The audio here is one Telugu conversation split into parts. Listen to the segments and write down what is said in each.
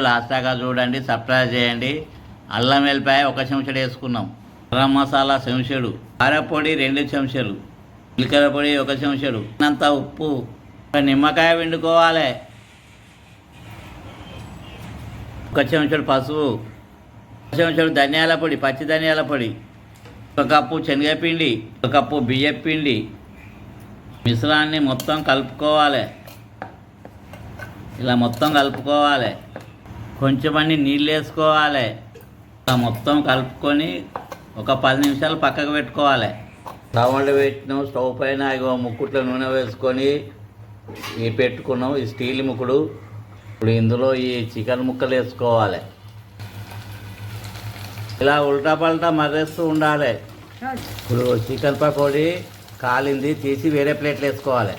లాస్ట్ దాకా చూడండి సబ్స్క్రైబ్ చేయండి. అల్లం వెల్లిపాయ ఒక చెంచడు వేసుకున్నాం. గరం మసాలా చెంచడు కారపొడి రెండు చెంచాలు జీలకర్ర పొడి ఒక చెంచడు అంత ఉప్పు. ఒక నిమ్మకాయ వండుకోవాలి ఒక చెంచడు పసుపు ఒక చెంచడు ధనియాల పొడి పచ్చి ధనియాల పొడి. ఒక కప్పు శనగపిండి ఒక కప్పు బియ్యం పిండి. మిశ్రాన్ని మొత్తం కలుపుకోవాలి. ఇలా మొత్తం కలుపుకోవాలి. కొంచెమని నీళ్ళు వేసుకోవాలి మొత్తం కలుపుకొని ఒక పది నిమిషాలు పక్కకు పెట్టుకోవాలి. స్టవ్ పెట్టినాం స్టవ్ పైన ఇగో ముక్కుట్లో నూనె వేసుకొని ఈ పెట్టుకున్నాం ఈ స్టీల్ ముక్కుడు. ఇప్పుడు ఇందులో ఈ చికెన్ ముక్కలు వేసుకోవాలి. ఇలా ఉల్టా పల్టా మర్రేస్తూ ఉండాలి. ఇప్పుడు చికెన్ పకోడీ కాలింది తీసి వేరే ప్లేట్లు వేసుకోవాలి.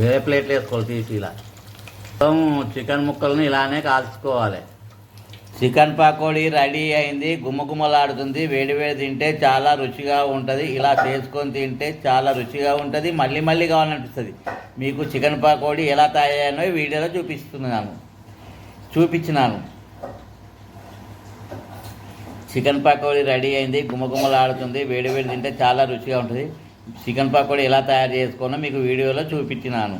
వేరే ప్లేట్లు వేసుకోవాలి తీసి ఇలా. చికెన్ ముక్కలను ఇలానే కాల్చుకోవాలి. చికెన్ పకోడీ రెడీ అయింది గుమ్మగుమ్మలాడుతుంది వేడివేడి తింటే చాలా రుచిగా ఉంటుంది ఇలా చేసుకొని తింటే చాలా రుచిగా ఉంటుంది మళ్ళీ మళ్ళీ కావాలనిపిస్తుంది. మీకు చికెన్ పకోడీ ఎలా తయారో వీడియోలో చూపిస్తున్నాను. చూపించినాను. చికెన్ పకోడీ రెడీ అయింది గుమ్మగుమ్మలాడుతుంది వేడివేడి తింటే చాలా రుచిగా ఉంటుంది. చికెన్ పకోడీ ఎలా తయారు చేసుకోనో మీకు వీడియోలో చూపించినాను.